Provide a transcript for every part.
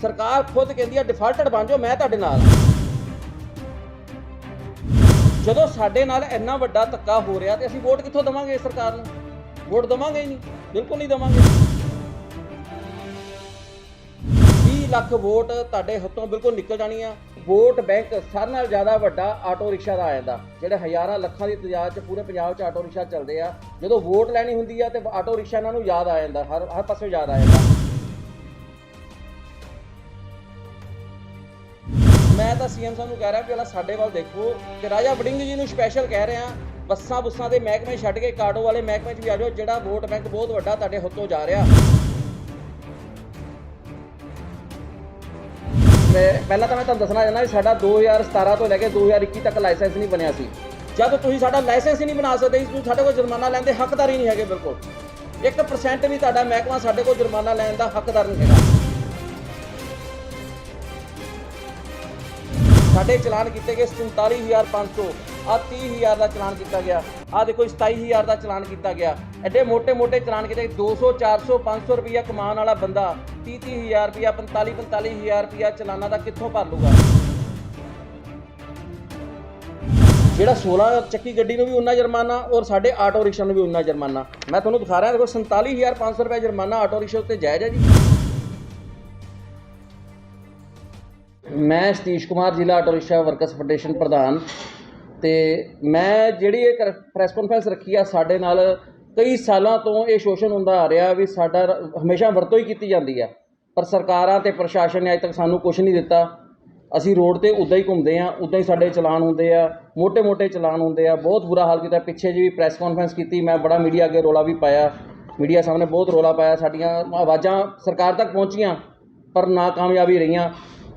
ਸਰਕਾਰ ਖੁਦ ਕਹਿੰਦੀ ਆ ਡਿਫਾਲਟਡ ਬਣ ਜਾਓ, ਮੈਂ ਤੁਹਾਡੇ ਨਾਲ। ਜਦੋਂ ਸਾਡੇ ਨਾਲ ਇੰਨਾ ਵੱਡਾ ਧੱਕਾ ਹੋ ਰਿਹਾ, ਤੇ ਅਸੀਂ ਵੋਟ ਕਿੱਥੋਂ ਦਵਾਂਗੇ ਇਸ ਸਰਕਾਰ ਨੂੰ? ਵੋਟ ਦਵਾਂਗੇ ਹੀ ਨਹੀਂ, ਬਿਲਕੁਲ ਨਹੀਂ ਦਵਾਂਗੇ। 20 ਲੱਖ ਵੋਟ ਤੁਹਾਡੇ ਹੱਥੋਂ ਬਿਲਕੁਲ ਨਿਕਲ ਜਾਣੀ ਆ ਵੋਟ ਬੈਂਕ ਸਾਰਿਆਂ ਨਾਲ ਜ਼ਿਆਦਾ ਵੱਡਾ ਆਟੋ ਰਿਕਸ਼ਾ ਦਾ ਆ ਜਾਂਦਾ। ਜਿਹੜੇ ਹਜ਼ਾਰਾਂ ਲੱਖਾਂ ਦੀ ਤਜਾਜ 'ਚ ਪੂਰੇ ਪੰਜਾਬ 'ਚ ਆਟੋ ਰਿਕਸ਼ਾ ਚੱਲਦੇ ਆ। ਜਦੋਂ ਵੋਟ ਲੈਣੀ ਹੁੰਦੀ ਆ, ਤੇ ਆਟੋ ਰਿਕਸ਼ਾ ਇਹਨਾਂ ਨੂੰ ਯਾਦ ਆ ਜਾਂਦਾ, ਹਰ ਹਰ ਪਾਸੇ ਯਾਦ ਆ ਜਾਂਦਾ। ਮੈਂ ਤਾਂ ਸੀਐਮ ਸਾਹਿਬ ਨੂੰ ਕਹਿ ਰਿਹਾ ਵੀ ਪਹਿਲਾਂ ਸਾਡੇ ਵੱਲ ਦੇਖੋ ਤੇ ਰਾਜਾ ਵੜਿੰਗ ਜੀ ਨੂੰ ਸਪੈਸ਼ਲ ਕਹਿ ਰਿਹਾ, ਬੱਸਾਂ ਬੁੱਸਾਂ ਦੇ ਮਹਿਕਮੇ ਛੱਡ ਕੇ ਕਾਟੋ ਵਾਲੇ ਮਹਿਕਮੇ 'ਚ ਵੀ ਆ ਜਾਓ, ਜਿਹੜਾ ਵੋਟ ਬੈਂਕ ਬਹੁਤ ਵੱਡਾ ਤੁਹਾਡੇ ਹੱਥੋਂ ਜਾ ਰਿਹਾ। ਮੈਂ ਪਹਿਲਾਂ ਤਾਂ ਮੈਂ ਤੁਹਾਨੂੰ ਦੱਸਣਾ ਚਾਹੁੰਦਾ ਵੀ ਸਾਡਾ 2017 ਤੋਂ ਲੈ ਕੇ 2021 ਤੱਕ ਲਾਇਸੈਂਸ ਨਹੀਂ ਬਣਿਆ ਸੀ। ਜਦ ਤੁਸੀਂ ਸਾਡਾ ਲਾਇਸੈਂਸ ਹੀ ਨਹੀਂ ਬਣਾ ਸਕਦੇ ਤੁਸੀਂ ਸਾਡੇ ਕੋਲ ਜੁਰਮਾਨਾ ਲੈਣ ਦੇ ਹੱਕਦਾਰ ਹੀ ਨਹੀਂ ਹੈਗੇ ਬਿਲਕੁਲ। 1% ਵੀ ਤੁਹਾਡਾ ਮਹਿਕਮਾ ਸਾਡੇ ਕੋਲ ਜੁਰਮਾਨਾ ਲੈਣ ਦਾ ਹੱਕਦਾਰ ਨਹੀਂ ਹੈਗਾ। ਸਾਡੇ ਚਲਾਨ ਕੀਤੇ ਗਏ 47500 ਆ 30000 ਦਾ ਚਲਾਨ ਕੀਤਾ ਗਿਆ। ਆ ਦੇਖੋ 27000 ਦਾ ਚਲਾਨ ਕੀਤਾ ਗਿਆ। ਐਡੇ ਮੋٹے-ਮੋٹے ਚਲਾਨ ਕੀਤੇ 200 400 500 ਰੁਪਇਆ ਕਮਾਉਣ ਵਾਲਾ ਬੰਦਾ 30 30000 ਰੁਪਇਆ 45 45000 ਰੁਪਇਆ ਚਲਾਨਾਂ ਦਾ ਕਿੱਥੋਂ ਭਰ ਲੂਗਾ ਜਿਹੜਾ 16 ਚੱਕੀ ਗੱਡੀ ਨੂੰ ਵੀ ਉਨਾ ਜੁਰਮਾਨਾ ਔਰ ਸਾਡੇ ਆਟੋ ਰਿਕਸ਼ਾ ਨੂੰ ਵੀ ਉਨਾ ਜੁਰਮਾਨਾ। ਮੈਂ ਤੁਹਾਨੂੰ ਦਿਖਾ ਰਿਹਾ, ਦੇਖੋ 47500 ਰੁਪਏ ਜੁਰਮਾਨਾ ਆਟੋ ਰਿਕਸ਼ਾ ਉੱਤੇ ਜਾਇਜ਼ ਹੈ ਜੀ। ਮੈਂ ਸਤੀਸ਼ ਕੁਮਾਰ, ਜ਼ਿਲ੍ਹਾ ਆਟੋ ਰਿਕਸ਼ਾ ਵਰਕਰਸ ਫੈਡਰੇਸ਼ਨ ਪ੍ਰਧਾਨ ਤੇ ਮੈਂ ਜਿਹੜੀ ਇਹ ਪ੍ਰੈਸ ਕਾਨਫਰੰਸ ਰੱਖੀ ਆ, ਸਾਡੇ ਨਾਲ ਕਈ ਸਾਲਾਂ ਤੋਂ ਇਹ ਸ਼ੋਸ਼ਣ ਹੁੰਦਾ ਆ ਰਿਹਾ ਵੀ ਸਾਡਾ ਹਮੇਸ਼ਾ ਵਰਤੋਂ ਹੀ ਕੀਤੀ ਜਾਂਦੀ ਆ। ਪਰ ਸਰਕਾਰਾਂ ਤੇ ਪ੍ਰਸ਼ਾਸਨ ਨੇ ਅਜੇ ਤੱਕ ਸਾਨੂੰ ਕੁਝ ਨਹੀਂ ਦਿੱਤਾ। ਅਸੀਂ ਰੋਡ ਤੇ ਉਦਾਂ ਹੀ ਘੁੰਮਦੇ ਆ ਉਦਾਂ ਹੀ ਸਾਡੇ ਚਲਾਨ ਹੁੰਦੇ ਆ ਮੋٹے-ਮੋٹے ਚਲਾਨ ਹੁੰਦੇ ਆ, ਬਹੁਤ ਬੁਰਾ ਹਾਲ ਕੀਤਾ। ਪਿੱਛੇ ਜੀ ਵੀ ਪ੍ਰੈਸ ਕਾਨਫਰੰਸ ਕੀਤੀ, ਮੈਂ ਬੜਾ ਮੀਡੀਆ ਅੱਗੇ ਰੋਲਾ ਵੀ ਪਾਇਆ। ਮੀਡੀਆ ਸਾਹਮਣੇ ਬਹੁਤ ਰੋਲਾ ਪਾਇਆ, ਸਾਡੀਆਂ ਆਵਾਜ਼ਾਂ ਸਰਕਾਰ ਤੱਕ ਪਹੁੰਚੀਆਂ, ਪਰ ਨਾਕਾਮਯਾਬੀ ਰਹੀਆਂ।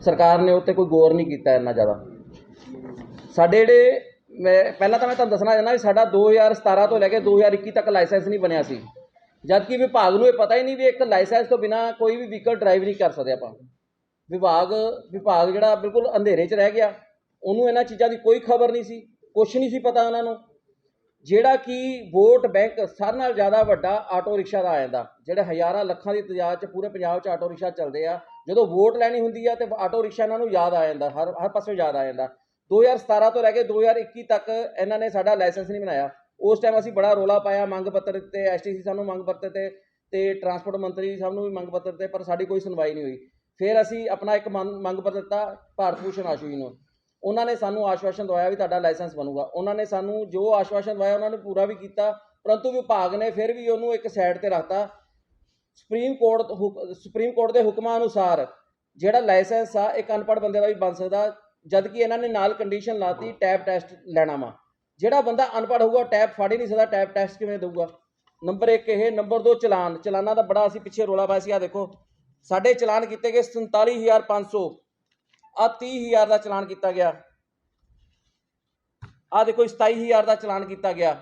ਸਰਕਾਰ ਨੇ ਉੱਤੇ ਕੋਈ ਗੌਰ ਨਹੀਂ ਕੀਤਾ ਇੰਨਾ ਜ਼ਿਆਦਾ। ਸਾਡੇ ਜਿਹੜੇ ਮੈਂ, ਪਹਿਲਾਂ ਤਾਂ ਮੈਂ ਤੁਹਾਨੂੰ ਦੱਸਣਾ ਚਾਹੁੰਦਾ ਵੀ ਸਾਡਾ 2017 ਤੋਂ ਲੈ ਕੇ 2021 ਤੱਕ ਲਾਇਸੈਂਸ ਨਹੀਂ ਬਣਿਆ ਸੀ। ਜਦ ਕਿ ਵਿਭਾਗ ਨੂੰ ਇਹ ਪਤਾ ਹੀ ਨਹੀਂ ਵੀ ਇੱਕ ਲਾਇਸੈਂਸ ਤੋਂ ਬਿਨਾ ਕੋਈ ਵੀ ਵਹੀਕਲ ਡਰਾਈਵ ਨਹੀਂ ਕਰ ਸਕਦੇ ਆਪਾਂ। ਵਿਭਾਗ ਵਿਭਾਗ ਜਿਹੜਾ ਬਿਲਕੁਲ ਅੰਧੇਰੇ 'ਚ ਰਹਿ ਗਿਆ। ਉਹਨੂੰ ਇਹਨਾਂ ਚੀਜ਼ਾਂ ਦੀ ਕੋਈ ਖਬਰ ਨਹੀਂ ਸੀ, ਕੁਛ ਨਹੀਂ ਸੀ ਪਤਾ ਉਹਨਾਂ ਨੂੰ। ਜਿਹੜਾ ਕਿ ਵੋਟ ਬੈਂਕ ਸਾਰਿਆਂ ਨਾਲ ਜ਼ਿਆਦਾ ਵੱਡਾ ਆਟੋ ਰਿਕਸ਼ਾ ਦਾ ਆ ਜਾਂਦਾ। ਜਿਹੜੇ ਹਜ਼ਾਰਾਂ ਲੱਖਾਂ ਦੀ ਤਜਾਜ 'ਚ ਪੂਰੇ ਪੰਜਾਬ 'ਚ ਆਟੋ ਰਿਕਸ਼ਾ ਚੱਲਦੇ ਆ, ਜਦੋਂ ਵੋਟ ਲੈਣੀ ਹੁੰਦੀ ਆ ਤੇ ਆਟੋ ਰਿਕਸ਼ਾ ਇਹਨਾਂ ਨੂੰ ਯਾਦ ਆ ਜਾਂਦਾ, ਹਰ ਹਰ ਪਾਸੇ ਯਾਦ ਆ ਜਾਂਦਾ। 2017 ਤੋਂ ਲੈ ਕੇ 2021 ਤੱਕ ਇਹਨਾਂ ਨੇ ਸਾਡਾ ਲਾਇਸੈਂਸ ਨਹੀਂ ਬਣਾਇਆ। ਉਸ ਟਾਈਮ ਅਸੀਂ ਬੜਾ ਰੋਲਾ ਪਾਇਆ ਮੰਗ ਪੱਤਰ ਦਿੱਤੇ ਐਸਟੀਸੀ ਸਾਹਿਬ ਨੂੰ ਮੰਗ ਪੱਤਰ ਤੇ ਤੇ ਟਰਾਂਸਪੋਰਟ ਮੰਤਰੀ ਸਾਹਿਬ ਨੂੰ ਵੀ ਮੰਗ ਪੱਤਰ ਦਿੱਤੇ ਪਰ ਸਾਡੀ ਕੋਈ ਸੁਣਵਾਈ ਨਹੀਂ ਹੋਈ। ਫਿਰ ਅਸੀਂ ਆਪਣਾ ਇੱਕ ਮੰਗ ਪੱਤਰ ਦਿੱਤਾ, ਭਾਰਤ ਭੂਸ਼ਣ ਆਸ਼ੂ ਜੀ ਨੂੰ। ਉਹਨਾਂ ਨੇ ਸਾਨੂੰ ਆਸ਼ਵਾਸਨ ਦਵਾਇਆ ਵੀ ਤੁਹਾਡਾ ਲਾਇਸੈਂਸ ਬਣੂਗਾ। ਉਹਨਾਂ ਨੇ ਸਾਨੂੰ ਜੋ ਆਸ਼ਵਾਸਨ ਦਵਾਇਆ, ਉਹਨਾਂ ਨੇ ਪੂਰਾ ਵੀ ਕੀਤਾ, ਪਰੰਤੂ ਵਿਭਾਗ ਨੇ ਫਿਰ ਵੀ ਉਹਨੂੰ ਇੱਕ ਸਾਈਡ ਤੇ ਰੱਖਤਾ। ਸੁਪਰੀਮ ਕੋਰਟ ਹੁਕ- ਸੁਪਰੀਮ ਕੋਰਟ ਦੇ ਹੁਕਮਾਂ ਅਨੁਸਾਰ ਜਿਹੜਾ ਲਾਇਸੈਂਸ ਆ, ਇੱਕ ਅਨਪੜ੍ਹ ਬੰਦੇ ਦਾ ਵੀ ਬਣ ਸਕਦਾ ਜਦ ਕਿ ਇਹਨਾਂ ਨੇ ਨਾਲ ਕੰਡੀਸ਼ਨ ਲਾਤੀ ਟੈਪ ਟੈਸਟ ਲੈਣਾ ਵਾ। ਜਿਹੜਾ ਬੰਦਾ ਅਨਪੜ੍ਹ ਹੋਊਗਾ ਟੈਪ ਫੜ ਹੀ ਨਹੀਂ ਸਕਦਾ ਟੈਪ ਟੈਸਟ ਕਿਵੇਂ ਦੇਊਗਾ? ਨੰਬਰ 1 ਇਹ, ਨੰਬਰ 2 ਚਲਾਨ। ਚਲਾਨਾਂ ਦਾ ਬੜਾ ਅਸੀਂ ਪਿੱਛੇ ਰੋਲਾ ਪਾਇਆ ਸੀ ਆ ਦੇਖੋ। ਸਾਡੇ ਚਲਾਨ ਕੀਤੇ ਗਏ 47500 ਆ 30000 ਦਾ ਚਲਾਨ ਕੀਤਾ ਗਿਆ। ਆ ਦੇਖੋ 27000 ਦਾ ਚਲਾਨ ਕੀਤਾ ਗਿਆ।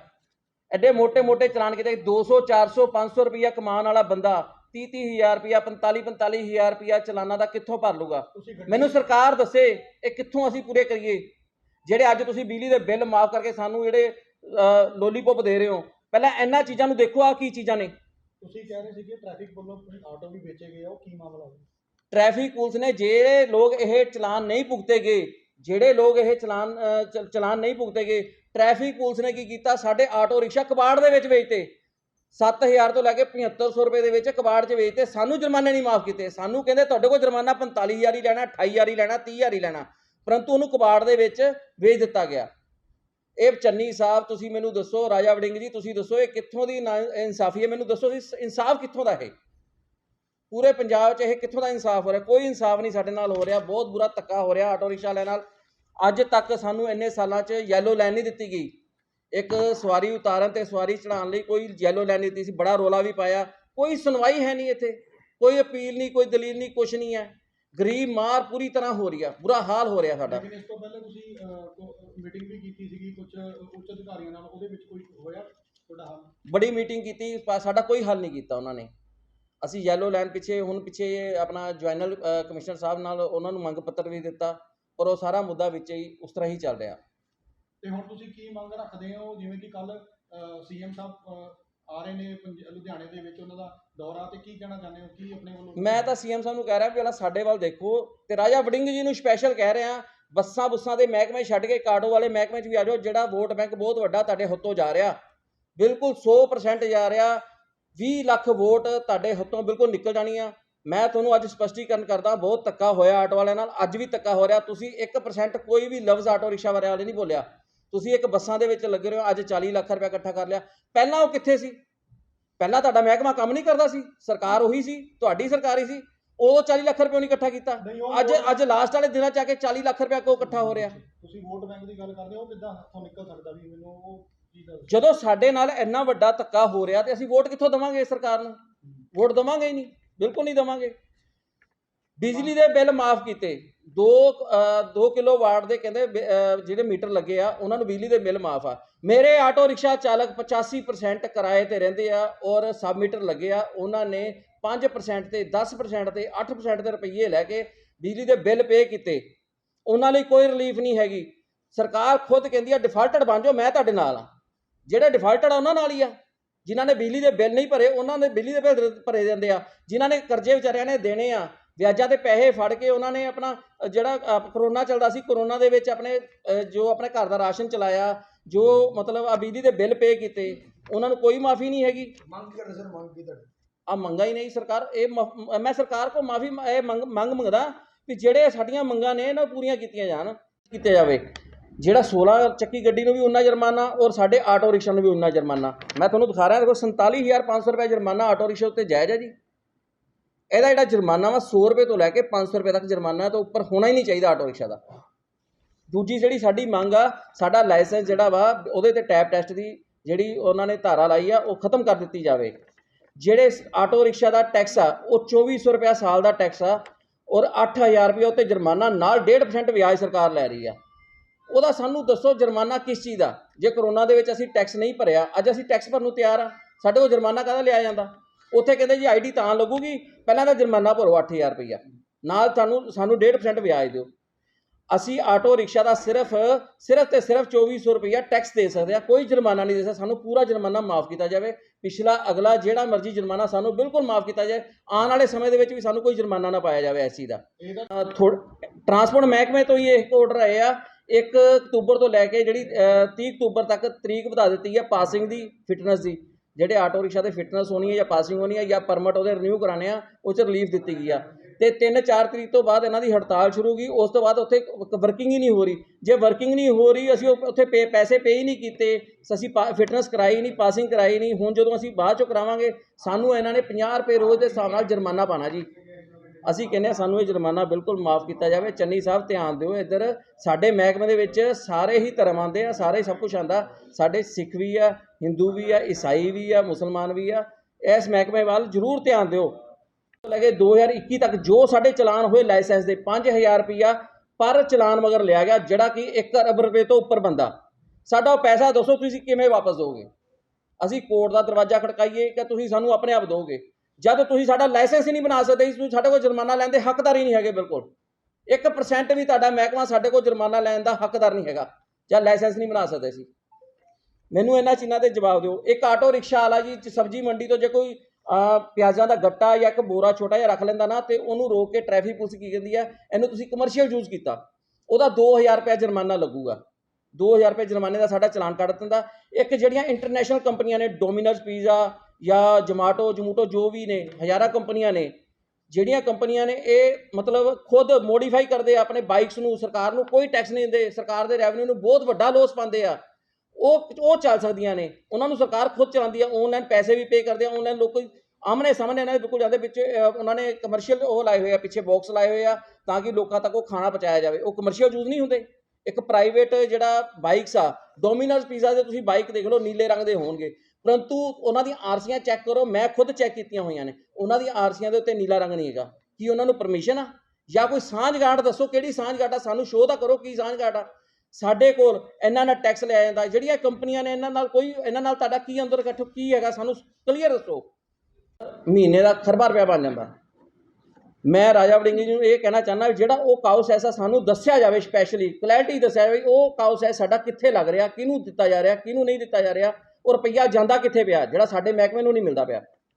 ਐਡੇ ਮੋٹے-ਮੋٹے ਚਲਾਨ ਕੀਤੇ 200 400 500 ਰੁਪਇਆ ਕਮਾਉਣ ਵਾਲਾ ਬੰਦਾ 30 30000 ਰੁਪਇਆ 45 45000 ਰੁਪਇਆ ਚਲਾਨਾਂ ਦਾ ਕਿੱਥੋਂ ਭਰ ਲੂਗਾ ਮੈਨੂੰ ਸਰਕਾਰ ਦੱਸੇ ਇਹ ਕਿੱਥੋਂ ਅਸੀਂ ਪੂਰੇ ਕਰੀਏ? ਜਿਹੜੇ ਅੱਜ ਤੁਸੀਂ ਬਿਜਲੀ ਦੇ ਬਿੱਲ ਮਾਫ ਕਰਕੇ ਸਾਨੂੰ ਜਿਹੜੇ ਲੋਲੀਪੌਪ ਦੇ ਰਹੇ ਹੋ ਪਹਿਲਾਂ ਇਹਨਾਂ ਚੀਜ਼ਾਂ ਨੂੰ ਦੇਖੋ ਆ ਕੀ ਚੀਜ਼ਾਂ ਨੇ। ਤੁਸੀਂ ਕਹਿ ਰਹੇ ਸੀ ਕਿ ਟ੍ਰੈਫਿਕ ਵੱਲੋਂ ਆਟੋ ਵੀ ਵੇਚੇ ਗਏ ਆ ਉਹ ਕੀ ਮਾਮਲਾ ਹੈ? ਟ੍ਰੈਫਿਕ ਪੁਲਿਸ ਨੇ ਜਿਹੜੇ ਲੋਕ ਇਹ ਚਲਾਨ ਨਹੀਂ ਭੁਗਤੇ ਗਏ ਜਿਹੜੇ ਲੋਕ ਇਹ ਚਲਾਨ ਚਲਾਨ ਨਹੀਂ ਭੁਗਤੇ ਗਏ ਟ੍ਰੈਫਿਕ ਪੁਲਿਸ ਨੇ ਕੀ ਕੀਤਾ? ਸਾਡੇ ਆਟੋ ਰਿਕਸ਼ਾ ਕਬਾੜ ਦੇ ਵਿੱਚ ਵੇਚਤੇ। 7000 ਤੋਂ ਲੈ ਕੇ 7500 ਰੁਪਏ ਦੇ ਵਿੱਚ ਕਬਾੜ 'ਚ ਵੇਚਤੇ। ਸਾਨੂੰ ਜੁਰਮਾਨੇ ਨਹੀਂ ਮਾਫ ਕੀਤੇ। ਸਾਨੂੰ ਕਹਿੰਦੇ ਤੁਹਾਡੇ ਕੋਲ ਜੁਰਮਾਨਾ 45000 ਹੀ ਲੈਣਾ 28000 ਹੀ ਲੈਣਾ 30000 ਹੀ ਲੈਣਾ। ਪਰੰਤੂ ਉਹਨੂੰ ਕਬਾੜ ਦੇ ਵਿੱਚ ਵੇਚ ਦਿੱਤਾ ਗਿਆ। ਇਹ ਚੰਨੀ ਸਾਹਿਬ, ਤੁਸੀਂ ਮੈਨੂੰ ਦੱਸੋ, ਰਾਜਾ ਵੜਿੰਗ ਜੀ, ਤੁਸੀਂ ਦੱਸੋ ਇਹ ਕਿੱਥੋਂ ਦੀ ਇਨਸਾਫੀ ਹੈ? ਮੈਨੂੰ ਦੱਸੋ ਵੀ ਇਨਸਾਫ ਕਿੱਥੋਂ ਦਾ ਇਹ ਪੂਰੇ ਪੰਜਾਬ 'ਚ ਇਹ ਕਿੱਥੋਂ ਦਾ ਇਨਸਾਫ ਹੋ ਰਿਹਾ? ਕੋਈ ਇਨਸਾਫ ਨਹੀਂ ਸਾਡੇ ਨਾਲ ਹੋ ਰਿਹਾ। ਬਹੁਤ ਬੁਰਾ ਧੱਕਾ ਹੋ ਰਿਹਾ ਆਟੋ ਰਿਕਸ਼ਾ ਵਾਲਿਆਂ ਨਾਲ। ਅੱਜ ਤੱਕ ਸਾਨੂੰ ਇੰਨੇ ਸਾਲਾਂ 'ਚ ਯੈਲੋ ਲਾਈਨ ਨਹੀਂ ਦਿੱਤੀ ਗਈ। ਇੱਕ ਸਵਾਰੀ ਉਤਾਰਨ ਤੇ ਸਵਾਰੀ ਚੜਾਉਣ ਲਈ ਕੋਈ ਯੈਲੋ ਲਾਈਨ ਨਹੀਂ ਦਿੱਤੀ ਸੀ। ਬੜਾ ਰੋਲਾ ਵੀ ਪਾਇਆ। ਕੋਈ ਸੁਣਵਾਈ ਹੈ ਨਹੀਂ ਇੱਥੇ। ਕੋਈ ਅਪੀਲ ਨਹੀਂ ਕੋਈ ਦਲੀਲ ਨਹੀਂ ਕੁਛ ਨਹੀਂ ਹੈ। ਗਰੀਬ ਮਾਰ ਪੂਰੀ ਤਰ੍ਹਾਂ ਹੋ ਰਹੀ ਆ। ਬੁਰਾ ਹਾਲ ਹੋ ਰਿਹਾ ਸਾਡਾ। ਲੇਕਿਨ ਇਸ ਤੋਂ ਪਹਿਲਾਂ ਤੁਸੀਂ ਮੀਟਿੰਗ ਵੀ ਕੀਤੀ ਸੀਗੀ ਕੁਝ ਉੱਚ ਅਧਿਕਾਰੀਆਂ ਨਾਲ। ਉਹਦੇ ਵਿੱਚ ਕੋਈ ਹੋਇਆ ਤੁਹਾਡਾ ਹੱਲ? ਬੜੀ ਮੀਟਿੰਗ ਕੀਤੀ। ਪਰ ਸਾਡਾ ਕੋਈ ਹੱਲ ਨਹੀਂ ਕੀਤਾ ਉਹਨਾਂ ਨੇ। ਅਸੀਂ ਯੈਲੋ ਲਾਈਨ ਪਿੱਛੇ ਹੁਣ ਪਿੱਛੇ ਆਪਣਾ ਜੁਆਇਨਲ ਕਮਿਸ਼ਨਰ ਸਾਹਿਬ ਨਾਲ ਉਹਨਾਂ ਨੂੰ ਮੰਗ ਪੱਤਰ ਵੀ ਦਿੱਤਾ ਪਰ ਉਹ ਸਾਰਾ ਮੁੱਦਾ ਵਿੱਚ ਹੀ ਉਸ ਤਰ੍ਹਾਂ ਹੀ ਚੱਲ ਰਿਹਾ। ਤੇ ਹੁਣ ਤੁਸੀਂ ਕੀ ਮੰਗ ਰੱਖਦੇ ਹੋ? ਜਿਵੇਂ ਕਿ ਕੱਲ ਸੀਐਮ ਸਾਹਿਬ ਆ ਰਹੇ ਨੇ ਲੁਧਿਆਣੇ ਦੇ ਵਿੱਚ ਉਹਨਾਂ ਦਾ ਦੌਰਾ ਤੇ ਕੀ ਕਹਿਣਾ ਚਾਹੁੰਦੇ ਹੋ? ਕੀ ਆਪਣੇ ਵੱਲੋਂ ਮੈਂ ਤਾਂ ਸੀਐਮ ਸਾਹਿਬ ਨੂੰ ਕਹਿ ਰਿਹਾ ਵੀ ਪਹਿਲਾਂ ਸਾਡੇ ਵੱਲ ਦੇਖੋ ਤੇ ਰਾਜਾ ਵੜਿੰਗ ਜੀ ਨੂੰ ਸਪੈਸ਼ਲ ਕਹਿ ਰਿਹਾ ਬੱਸਾਂ ਬੁੱਸਾਂ ਦੇ ਮਹਿਕਮੇ ਛੱਡ ਕੇ ਕਾਟੋ ਵਾਲੇ ਮਹਿਕਮੇ 'ਚ ਵੀ ਆ ਜਾਓ ਜਿਹੜਾ ਵੋਟ ਬੈਂਕ ਬਹੁਤ ਵੱਡਾ ਤੁਹਾਡੇ ਹੱਥੋਂ ਜਾ ਰਿਹਾ। ਬਿਲਕੁਲ 100% ਜਾ ਰਿਹਾ 20 ਲੱਖ ਵੋਟ ਤੁਹਾਡੇ ਹੱਥੋਂ ਬਿਲਕੁਲ ਨਿਕਲ ਜਾਣੀ ਆ। ਮੈਂ ਤੁਹਾਨੂੰ ਅੱਜ ਸਪਸ਼ਟੀਕਰਨ ਕਰਦਾ ਬਹੁਤ ਧੱਕਾ ਹੋਇਆ ਆਟੋ ਵਾਲਿਆਂ ਨਾਲ ਅੱਜ ਵੀ ਧੱਕਾ ਹੋ ਰਿਹਾ। ਤੁਸੀਂ 1% ਕੋਈ ਵੀ ਲਫ਼ਜ਼ ਆਟੋ ਰਿਕਸ਼ਾ ਵਾਲੇ ਨਹੀਂ ਬੋਲਿਆ। ਤੁਸੀਂ ਇੱਕ ਬੱਸਾਂ ਦੇ ਵਿੱਚ ਲੱਗੇ ਰਹੇ ਹੋ ਅੱਜ 40 ਲੱਖ ਰੁਪਏ ਇਕੱਠਾ ਕਰ ਲਿਆ। ਪਹਿਲਾਂ ਉਹ ਕਿੱਥੇ ਸੀ? ਪਹਿਲਾਂ ਤੁਹਾਡਾ ਮਹਿਕਮਾ ਕੰਮ ਨਹੀਂ ਕਰਦਾ ਸੀ। ਸਰਕਾਰ ਉਹੀ ਸੀ ਤੁਹਾਡੀ ਸਰਕਾਰ ਹੀ ਸੀ। ਉਹ 40 ਲੱਖ ਰੁਪਏ ਨਹੀਂ ਇਕੱਠਾ ਕੀਤਾ। ਅੱਜ ਅੱਜ ਲਾਸਟ ਵਾਲੇ ਦਿਨਾਂ ਚ ਆ ਕੇ 40 ਲੱਖ ਰੁਪਏ ਕੋ ਇਕੱਠਾ ਹੋ ਰਿਹਾ। ਤੁਸੀਂ ਵੋਟ ਬੈਂਕ ਦੀ ਗੱਲ ਕਰਦੇ ਹੋ ਕਿੱਦਾਂ ਹੱਥੋਂ ਨਿਕਲ ਸਕਦਾ ਵੀ ਮੈਨੂੰ ਉਹ ਜਦੋਂ ਸਾਡੇ ਨਾਲ ਇੰਨਾ ਵੱਡਾ ਧੱਕਾ ਹੋ ਰਿਹਾ ਤੇ ਅਸੀਂ ਵੋਟ ਕਿੱਥੋਂ ਦਵਾਂਗੇ ਸਰਕਾਰ ਨੂੰ? ਵੋਟ ਦਵਾਂਗੇ ਹੀ ਨਹੀਂ, ਬਿਲਕੁਲ ਨਹੀਂ ਦਵਾਂਗੇ। ਬਿਜਲੀ ਦੇ ਬਿੱਲ ਮਾਫ ਕੀਤੇ। 2 2 ਕਿਲੋ ਵਾਟ ਦੇ ਕਹਿੰਦੇ ਜਿਹੜੇ ਮੀਟਰ ਲੱਗੇ ਆ, ਉਹਨਾਂ ਨੂੰ ਬਿਜਲੀ ਦੇ ਬਿੱਲ ਮਾਫ ਆ। ਮੇਰੇ ਆਟੋ ਰਿਕਸ਼ਾ ਚਾਲਕ 85% ਕਿਰਾਏ ਤੇ ਰਹਿੰਦੇ ਆ ਔਰ ਸਬ ਮੀਟਰ ਲੱਗੇ ਆ, ਉਹਨਾਂ ਨੇ 5% ਤੇ 10% ਤੇ 8% ਦੇ ਰੁਪਈਏ ਲੈ ਕੇ ਬਿਜਲੀ ਦੇ ਬਿੱਲ ਪੇ ਕੀਤੇ। ਉਹਨਾਂ ਲਈ ਕੋਈ ਰਿਲੀਫ ਨਹੀਂ ਹੈਗੀ। ਸਰਕਾਰ ਖੁਦ ਕਹਿੰਦੀ ਆ ਡਿਫਾਲਟਡ ਬਣ ਜਾਓ, ਮੈਂ ਤੁਹਾਡੇ ਨਾਲ ਆ। ਜਿਹੜੇ ਡਿਫਾਲਟਡ ਆ ਉਹਨਾਂ ਨਾਲ ਹੀ ਆ ਜਿਨ੍ਹਾਂ ਨੇ ਬਿਜਲੀ ਦੇ ਬਿੱਲ ਨਹੀਂ ਭਰੇ ਉਹਨਾਂ ਦੇ ਬਿਜਲੀ ਦੇ ਬਿੱਲ ਭਰੇ ਜਾਂਦੇ ਆ ਜਿਨ੍ਹਾਂ ਨੇ ਕਰਜ਼ੇ ਵਿਚਾਰਿਆਂ ਨੇ ਦੇਣੇ ਆ ਵਿਆਜਾਂ ਤੇ ਪੈਸੇ ਫੜ ਕੇ ਉਹਨਾਂ ਨੇ ਆਪਣਾ ਜਿਹੜਾ ਕਰੋਨਾ ਚੱਲਦਾ ਸੀ ਕਰੋਨਾ ਦੇ ਵਿੱਚ ਆਪਣੇ ਜੋ ਆਪਣੇ ਘਰ ਦਾ ਰਾਸ਼ਨ ਚਲਾਇਆ ਜੋ ਮਤਲਬ ਆ ਬਿਜਲੀ ਦੇ ਬਿੱਲ ਪੇ ਕੀਤੇ ਉਹਨਾਂ ਨੂੰ ਕੋਈ ਮਾਫੀ ਨਹੀਂ ਹੈਗੀ। ਮੰਗ ਕਰਦੇ ਸਰ? ਮੰਗ ਕੀ ਤੁਹਾਡੀ? ਆ ਮੰਗਾ ਹੀ ਨਹੀਂ ਸਰਕਾਰ ਇਹ ਮ- ਸਰਕਾਰ ਕੋ ਮਾਫੀ ਇਹ ਮੰਗ ਮੰਗ ਮੰਗਦਾ ਵੀ ਜਿਹੜੇ ਸਾਡੀਆਂ ਮੰਗਾਂ ਨੇ ਇਹਨਾਂ ਨੂੰ ਪੂਰੀਆਂ ਕੀਤੀਆਂ ਜਾਣ ਕੀਤੇ ਜਾਵੇ। ਜਿਹੜਾ 16 ਚੱਕੀ ਗੱਡੀ ਨੂੰ ਵੀ ਉਨਾ ਜੁਰਮਾਨਾ ਔਰ ਸਾਡੇ ਆਟੋ ਰਿਕਸ਼ਾ ਨੂੰ ਵੀ ਉਨਾ ਜੁਰਮਾਨਾ। ਮੈਂ ਤੁਹਾਨੂੰ ਦਿਖਾ ਰਿਹਾ, ਦੇਖੋ 47500 ਰੁਪਏ ਜੁਰਮਾਨਾ ਆਟੋ ਰਿਕਸ਼ਾ ਉੱਤੇ ਜਾਇਜ਼ ਹੈ ਜੀ। ਇਹਦਾ ਜਿਹੜਾ ਜੁਰਮਾਨਾ ਵਾ 100 ਰੁਪਏ ਤੋਂ ਲੈ ਕੇ 500 ਰੁਪਏ ਤੱਕ ਜੁਰਮਾਨਾ ਤਾਂ ਉੱਪਰ ਹੋਣਾ ਹੀ ਨਹੀਂ ਚਾਹੀਦਾ ਆਟੋ ਰਿਕਸ਼ਾ ਦਾ। ਦੂਜੀ ਜਿਹੜੀ ਸਾਡੀ ਮੰਗ ਆ, ਸਾਡਾ ਲਾਇਸੈਂਸ ਜਿਹੜਾ ਵਾ, ਉਹਦੇ ਤੇ ਟੈਪ ਟੈਸਟ ਦੀ ਜਿਹੜੀ ਉਹਨਾਂ ਨੇ ਧਾਰਾ ਲਾਈ ਆ, ਉਹ ਖਤਮ ਕਰ ਦਿੱਤੀ ਜਾਵੇ। ਜਿਹੜੇ ਆਟੋ ਰਿਕਸ਼ਾ ਦਾ ਟੈਕਸ ਆ, ਉਹ 2400 ਰੁਪਏ ਸਾਲ ਦਾ ਟੈਕਸ ਆ ਔਰ 8000 ਰੁਪਏ ਉੱਤੇ ਜੁਰਮਾਨਾ ਨਾਲ 1.5% ਵਿਆਜ ਸਰਕਾਰ ਲੈ ਰਹੀ ਆ। ਉਹਦਾ ਸਾਨੂੰ ਦੱਸੋ ਜੁਰਮਾਨਾ ਕਿਸ ਚੀਜ਼ ਦਾ? ਜੇ ਕਰੋਨਾ ਦੇ ਵਿੱਚ ਅਸੀਂ ਟੈਕਸ ਨਹੀਂ ਭਰਿਆ ਅੱਜ ਅਸੀਂ ਟੈਕਸ ਭਰਨ ਨੂੰ ਤਿਆਰ ਆ। ਸਾਡੇ ਕੋਲ ਜੁਰਮਾਨਾ ਕਾਹਦਾ ਲਿਆ ਜਾਂਦਾ? ਉੱਥੇ ਕਹਿੰਦੇ ਜੀ ਆਈਡੀ ਤਾਂ ਲੱਗੂਗੀ ਪਹਿਲਾਂ ਤਾਂ ਜੁਰਮਾਨਾ ਭਰੋ 8000 ਰੁਪਈਆ। ਨਾਲ ਤੁਹਾਨੂੰ ਸਾਨੂੰ 1.5% ਵਿਆਜ ਦਿਓ। ਅਸੀਂ ਆਟੋ ਰਿਕਸ਼ਾ ਦਾ ਸਿਰਫ ਸਿਰਫ ਤੇ ਸਿਰਫ 2400 ਰੁਪਈਆ ਟੈਕਸ ਦੇ ਸਕਦੇ ਆ। ਕੋਈ ਜੁਰਮਾਨਾ ਨਹੀਂ ਦੇ ਸਕਦੇ। ਸਾਨੂੰ ਪੂਰਾ ਜੁਰਮਾਨਾ ਮਾਫ ਕੀਤਾ ਜਾਵੇ। ਪਿਛਲਾ ਅਗਲਾ ਜਿਹੜਾ ਮਰਜ਼ੀ ਜੁਰਮਾਨਾ ਸਾਨੂੰ ਬਿਲਕੁਲ ਮਾਫ ਕੀਤਾ ਜਾਏ। ਆਉਣ ਵਾਲੇ ਸਮੇਂ ਦੇ ਵਿੱਚ ਵੀ ਸਾਨੂੰ ਕੋਈ ਜੁਰਮਾਨਾ ਨਾ ਪਾਇਆ ਜਾਵੇ ਐਸੀ ਦਾ। ਟਰਾਂਸਪੋਰਟ ਮਹਿਕਮੇ ਤੋਂ ਹੀ ਇਹ ਆਰਡਰ ਆਏ ਆ। 1 ਅਕਤੂਬਰ ਤੋਂ ਲੈ ਕੇ ਜਿਹੜੀ ਅ, 30 ਅਕਤੂਬਰ ਤੱਕ ਤਰੀਕ ਵਧਾ ਦਿੱਤੀ ਹੈ ਪਾਸਿੰਗ ਦੀ ਫਿਟਨੈਸ ਦੀ। ਜਿਹੜੇ ਆਟੋ ਰਿਕਸ਼ਾ ਦੇ ਫਿਟਨੈਸ ਹੋਣੀ ਹੈ ਜਾਂ ਪਾਸਿੰਗ ਹੋਣੀ ਹੈ ਜਾਂ ਪਰਮਿਟ ਉਹਦੇ ਰਿਨਿਊ ਕਰਾਣੇ ਆ ਉਹ 'ਚ ਰਿਲੀਫ ਦਿੱਤੀ ਗਈ ਆ। ਤੇ 3-4 ਤਰੀਕ ਤੋਂ ਬਾਅਦ ਇਹਨਾਂ ਦੀ ਹੜਤਾਲ ਸ਼ੁਰੂ ਹੋ ਗਈ। ਉਸ ਤੋਂ ਬਾਅਦ ਉੱਥੇ ਵਰਕਿੰਗ ਹੀ ਨਹੀਂ ਹੋ ਰਹੀ। ਜੇ ਵਰਕਿੰਗ ਨਹੀਂ ਹੋ ਰਹੀ ਅਸੀਂ ਉਹ- ਉੱਥੇ ਪੇ ਪੈਸੇ ਪੇ ਹੀ ਨਹੀਂ ਕੀਤੇ। ਅਸੀਂ ਫਿਟਨੈਸ ਕਰਾਈ ਨਹੀਂ ਪਾਸਿੰਗ ਕਰਾਈ ਨਹੀਂ। ਹੁਣ ਜਦੋਂ ਅਸੀਂ ਬਾਅਦ ਚੋਂ ਕਰਾਵਾਂਗੇ ਸਾਨੂੰ ਇਹਨਾਂ ਨੇ 50 ਰੁਪਏ ਰੋਜ਼ ਦੇ ਹਿਸਾਬ ਨਾਲ ਜੁਰਮਾਨਾ ਪਾਣਾ ਜੀ। ਅਸੀਂ ਕਹਿੰਦੇ ਹਾਂ ਸਾਨੂੰ ਇਹ ਜੁਰਮਾਨਾ ਬਿਲਕੁਲ ਮਾਫ ਕੀਤਾ ਜਾਵੇ। ਚੰਨੀ ਸਾਹਿਬ, ਧਿਆਨ ਦਿਓ ਇੱਧਰ। ਸਾਡੇ ਮਹਿਕਮੇ ਦੇ ਵਿੱਚ ਸਾਰੇ ਹੀ ਧਰਮ ਆਉਂਦੇ ਆ, ਸਾਰੇ ਹੀ ਸਭ ਕੁਝ ਆਂਦਾ ਸਾਡੇ ਸਿੱਖ ਵੀ ਆ, ਹਿੰਦੂ ਵੀ ਆ, ਈਸਾਈ ਵੀ ਆ, ਮੁਸਲਮਾਨ ਵੀ ਆ। ਇਸ ਮਹਿਕਮੇ ਵੱਲ ਜ਼ਰੂਰ ਧਿਆਨ ਦਿਓ। ਲੈ ਕੇ 2021 ਤੱਕ ਜੋ ਸਾਡੇ ਚਲਾਨ ਹੋਏ ਲਾਇਸੈਂਸ ਦੇ 5000 ਰੁਪਿਆ ਪਰ ਚਲਾਨ ਮਗਰ ਲਿਆ ਗਿਆ, ਜਿਹੜਾ ਕਿ 1 ਅਰਬ ਰੁਪਏ ਤੋਂ ਉੱਪਰ ਬੰਦਾ। ਸਾਡਾ ਉਹ ਪੈਸਾ ਦੱਸੋ ਤੁਸੀਂ ਕਿਵੇਂ ਵਾਪਸ ਦਿਓਗੇ? ਅਸੀਂ ਕੋਰਟ ਦਾ ਦਰਵਾਜ਼ਾ ਖੜਕਾਈਏ ਕਿ ਤੁਸੀਂ ਸਾਨੂੰ ਆਪਣੇ ਆਪ ਦਿਓਗੇ? ਜਦ ਤੁਸੀਂ ਸਾਡਾ ਲਾਇਸੈਂਸ ਹੀ ਨਹੀਂ ਬਣਾ ਸਕਦੇ ਤੁਸੀਂ ਸਾਡੇ ਕੋਲ ਜੁਰਮਾਨਾ ਲੈਣ ਦੇ ਹੱਕਦਾਰ ਹੀ ਨਹੀਂ ਹੈਗੇ ਬਿਲਕੁਲ। 1% ਵੀ ਤੁਹਾਡਾ ਮਹਿਕਮਾ ਸਾਡੇ ਕੋਲ ਜੁਰਮਾਨਾ ਲੈਣ ਦਾ ਹੱਕਦਾਰ ਨਹੀਂ ਹੈਗਾ, ਜਾਂ ਲਾਇਸੈਂਸ ਨਹੀਂ ਬਣਾ ਸਕਦੇ ਸੀ ਮੈਨੂੰ ਇਹਨਾਂ ਚੀਜ਼ਾਂ ਤੇ ਜਵਾਬ ਦਿਓ। ਇੱਕ ਆਟੋ ਰਿਕਸ਼ਾ ਵਾਲਾ ਜੀ ਸਬਜ਼ੀ ਮੰਡੀ ਤੋਂ ਜੇ ਕੋਈ ਪਿਆਜ਼ਾਂ ਦਾ ਗੱਟਾ ਜਾਂ ਇੱਕ ਬੋਰਾ ਛੋਟਾ ਜਿਹਾ ਰੱਖ ਲੈਂਦਾ ਨਾ, ਤੇ ਉਹਨੂੰ ਰੋਕ ਕੇ ਟ੍ਰੈਫਿਕ ਪੁਲਿਸ ਕੀ ਕਹਿੰਦੀ ਹੈ, ਇਹਨੂੰ ਤੁਸੀਂ ਕਮਰਸ਼ੀਅਲ ਯੂਜ਼ ਕੀਤਾ। ਉਹਦਾ 2000 ਰੁਪਏ ਜੁਰਮਾਨਾ ਲੱਗੂਗਾ। 2000 ਰੁਪਏ ਜੁਰਮਾਨੇ ਦਾ ਸਾਡਾ ਚਲਾਨ ਕੱਟ ਦਿੰਦਾ। ਇੱਕ ਜਿਹੜੀਆਂ ਇੰਟਰਨੈਸ਼ਨਲ ਕੰਪਨੀਆਂ ਨੇ ਡੋਮਿਨੋਜ਼ ਪੀਜ਼ਾ ਜਾਂ ਜਮਾਟੋ ਜਮੂਟੋ ਜੋ ਵੀ ਨੇ, ਹਜ਼ਾਰਾਂ ਕੰਪਨੀਆਂ ਨੇ, ਜਿਹੜੀਆਂ ਕੰਪਨੀਆਂ ਨੇ, ਇਹ ਮਤਲਬ ਖੁਦ ਮੋਡੀਫਾਈ ਕਰਦੇ ਆ, ਆਪਣੇ ਬਾਈਕਸ ਨੂੰ, ਸਰਕਾਰ ਨੂੰ, ਕੋਈ ਟੈਕਸ ਨਹੀਂ ਦਿੰਦੇ, ਸਰਕਾਰ ਦੇ ਰੈਵਨਿਊ ਨੂੰ ਬਹੁਤ ਵੱਡਾ ਲੋਸ ਪਾਉਂਦੇ ਆ। ਉਹ ਉਹ ਚੱਲ ਸਕਦੀਆਂ ਨੇ, ਉਹਨਾਂ ਨੂੰ ਸਰਕਾਰ ਖੁਦ ਚਲਾਉਂਦੀ ਆ ਆਨਲਾਈਨ ਪੈਸੇ ਵੀ ਪੇ ਕਰਦੇ ਆ ਆਨਲਾਈਨ ਲੋਕ ਆਮਨੇ ਸਾਹਮਣੇ ਇਹਨਾਂ ਦੇ ਬਿਲਕੁਲ ਜਾਂਦੇ ਵਿੱਚ ਉਹਨਾਂ ਨੇ ਕਮਰਸ਼ੀਅਲ ਉਹ ਲਾਏ ਹੋਏ ਆ, ਪਿੱਛੇ ਬਾਕਸ ਲਾਏ ਹੋਏ ਆ, ਤਾਂ ਕਿ ਲੋਕਾਂ ਤੱਕ ਉਹ ਖਾਣਾ ਪਹੁੰਚਾਇਆ ਜਾਵੇ। ਉਹ ਕਮਰਸ਼ੀਅਲ ਯੂਜ਼ ਨਹੀਂ ਹੁੰਦੇ। ਇੱਕ ਪ੍ਰਾਈਵੇਟ ਜਿਹੜਾ ਬਾਈਕਸ ਆ ਡੋਮਿਨੋਜ਼ ਪੀਜ਼ਾ ਦੇ ਤੁਸੀਂ ਬਾਈਕ ਦੇਖ ਲਓ, ਨੀਲੇ ਰੰਗ ਦੇ ਹੋਣਗੇ। ਪਰੰਤੂ ਉਹਨਾਂ ਦੀਆਂ ਆਰਸੀਆਂ ਚੈੱਕ ਕਰੋ, ਮੈਂ ਖੁਦ ਚੈੱਕ ਕੀਤੀਆਂ ਹੋਈਆਂ ਨੇ। ਉਹਨਾਂ ਦੀਆਂ ਆਰਸੀਆਂ ਦੇ ਉੱਤੇ ਨੀਲਾ ਰੰਗ ਨਹੀਂ ਹੈਗਾ। ਕੀ ਉਹਨਾਂ ਨੂੰ ਪਰਮਿਸ਼ਨ ਆ? ਜਾਂ ਕੋਈ ਸਾਂਝ ਸਾਂਝਗਾਂਠ ਦੱਸੋ, ਕਿਹੜੀ ਸਾਂਝ ਸਾਂਝਗਾਂਠ ਆ? ਸਾਨੂੰ ਸ਼ੋਅ ਤਾਂ ਕਰੋ ਕੀ ਸਾਂਝ ਸਾਂਝਗਾਂਠ ਆ। ਸਾਡੇ ਕੋਲ ਇਹਨਾਂ ਨਾਲ ਟੈਕਸ ਲਿਆ ਜਾਂਦਾ। ਜਿਹੜੀਆਂ ਕੰਪਨੀਆਂ ਨੇ ਇਹਨਾਂ ਨਾਲ ਕੋਈ, ਇਹਨਾਂ ਨਾਲ ਤੁਹਾਡਾ ਕੀ ਅੰਦਰ ਇਕੱਠ ਕੀ ਹੈਗਾ? ਸਾਨੂੰ ਕਲੀਅਰ ਦੱਸੋ। ਮਹੀਨੇ ਦਾ ਖਰਬਾ ਰੁਪਇਆ ਬਣ ਜਾਂਦਾ। ਮੈਂ ਰਾਜਾ ਵੜਿੰਗ ਜੀ ਨੂੰ ਇਹ ਕਹਿਣਾ ਚਾਹੁੰਦਾ ਵੀ ਜਿਹੜਾ ਉਹ ਕਾਉਸ ਐਸਾ ਸਾਨੂੰ ਦੱਸਿਆ ਜਾਵੇ ਸਪੈਸ਼ਲੀ ਕਲੈਰਿਟੀ ਦੱਸਿਆ ਜਾਵੇ ਉਹ ਕਾਉਸ ਹੈ ਸਾਡਾ ਕਿੱਥੇ ਲੱਗ ਰਿਹਾ, ਕਿਹਨੂੰ ਦਿੱਤਾ ਜਾ ਰਿਹਾ, ਕਿਹਨੂੰ ਨਹੀਂ ਦਿੱਤਾ ਜਾ ਰਿਹਾ। ਉਹ ਰੁਪਈਆ ਜਾਂਦਾ ਕਿੱਥੇ ਪਿਆ? ਜਿਹੜਾ ਸਾਡੇ ਮਹਿਕਮੇ ਨੂੰ ਨਹੀਂ ਮਿਲਦਾ ਪਿਆ।